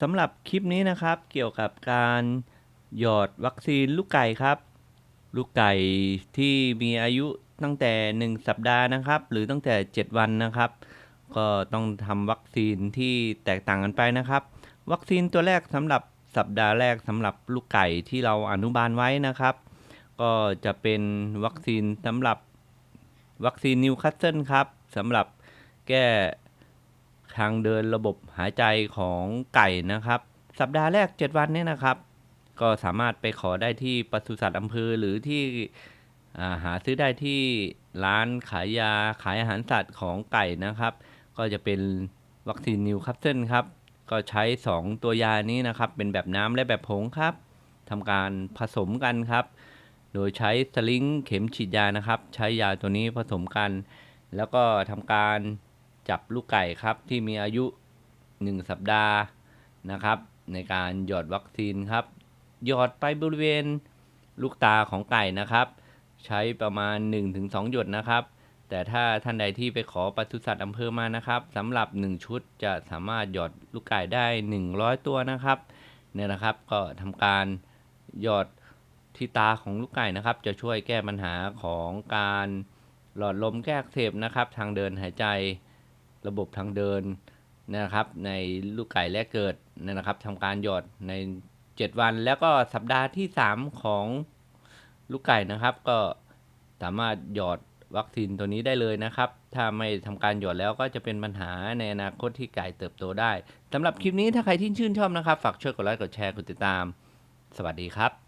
สำหรับคลิปนี้นะครับ เกี่ยวกับการหยอดวัคซีนลูกไก่ครับ ลูกไก่ที่มีอายุตั้งแต่ 1 สัปดาห์นะครับ หรือตั้งแต่ 7 วันนะครับ ก็ต้องทำวัคซีนที่แตกต่างกันไปนะครับ วัคซีนตัวแรกสำหรับสัปดาห์แรกสำหรับลูกไก่ที่เราอนุบาลไว้นะครับ ก็จะเป็นวัคซีนสำหรับวัคซีนนิวคาสเซิลครับสำหรับแก้ ทางเดินระบบหายใจของไก่นะครับ สัปดาห์แรก 7 วันเนี่ยนะครับ ก็สามารถไปขอได้ที่ปศุสัตว์อำเภอหรือที่อ่หาซื้อได้ที่ร้านขายยาขายอาหารสัตว์ของไก่นะครับ ก็จะเป็นวัคซีนนิวคาสเซิลครับ ก็ใช้ 2 ตัวยานี้นะครับ เป็นแบบน้ำและแบบผงครับทำการผสมกันครับ โดยใช้สลิงเข็มฉีดยานะครับ ใช้ยาตัวนี้ผสมกัน แล้วก็ทำการ จับลูกไก่ครับที่มีอายุ 1 สัปดาห์นะครับ ในการหยอดวัคซีนครับ หยอดไปบริเวณลูกตาของไก่นะครับ ใช้ประมาณ 1-2 หยดนะครับ แต่ถ้าท่านใดที่ไปขอปศุสัตว์อำเภอมานะครับสำหรับ 1 ชุดจะสามารถหยอดลูกไก่ได้ 100 ตัวนะครับเนี่ยนะครับก็ทำการหยอดที่ตาของลูกไก่นะครับ จะช่วยแก้ปัญหาของการหลอดลมแก้อักเสบนะครับ ทางเดินหายใจ ระบบทางเดินนะครับ ในลูกไก่แรกเกิดนะครับทำการหยอดใน 7 วัน แล้วก็สัปดาห์ที่ 3 ของลูกไก่นะครับ ก็สามารถหยอดวัคซีนตัวนี้ได้เลยนะครับ ถ้าไม่ทำการหยอดแล้วก็จะเป็นปัญหาในอนาคตที่ไก่เติบโตได้สำหรับคลิปนี้ถ้าใครที่ชื่นชอบนะครับ ฝากช่วยกดไลค์กดแชร์กดติดตาม สวัสดีครับ